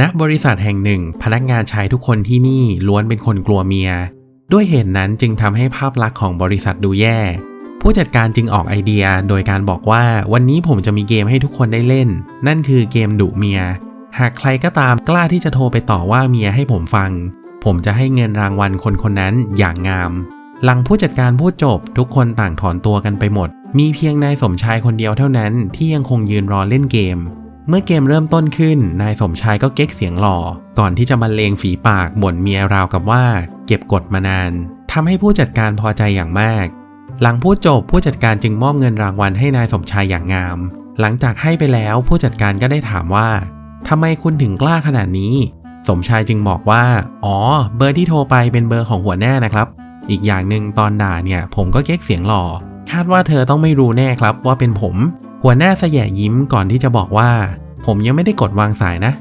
ณบริษัทแห่งหนึ่ง พนักงานชายทุกคนที่นี่ล้วนเป็นคนกลัวเมีย ด้วยเหตุนั้นจึงทำให้ภาพลักษณ์ของบริษัทดูแย่ ผู้จัดการจึงออกไอเดียโดยการบอกว่าวันนี้ผมจะมีเกมให้ทุกคนได้เล่น นั่นคือเกมดุเมีย หากใครก็ตามกล้าที่จะโทรไปต่อว่าเมียให้ผมฟัง ผมจะให้เงินรางวัลคนคนนั้นอย่างงาม หลังผู้จัดการพูดจบ ทุกคนต่างถอนตัวกันไปหมด มีเพียงนายสมชายคนเดียวเท่านั้นที่ยังคงยืนรอเล่นเกม เมื่อเกมเริ่มต้นขึ้น นายสมชายก็เก๊กเสียงหล่อ ก่อนที่จะบรรเลงฝีปากบ่นเมียราวกับว่า เก็บกดมานานทำให้ผู้จัดการพอใจอย่างมาก หลังพูดจบผู้จัดการจึงมอบเงินรางวัลให้นายสมชายอย่างงาม หลังจากให้ไปแล้วผู้จัดการก็ได้ถามว่าทำไมคุณถึงกล้าขนาดนี้ สมชายจึงบอกว่า อ๋อ เบอร์ที่โทรไปเป็นเบอร์ของหัวหน้านะครับ อีกอย่างหนึ่งตอนด่าเนี่ย ผมก็เก๊กเสียงหล่อ คาดว่าเธอต้องไม่รู้แน่ครับว่าเป็นผม หัวหน้าแสยะยิ้มก่อนที่จะบอกว่า ผมยังไม่ได้กดวางสายนะ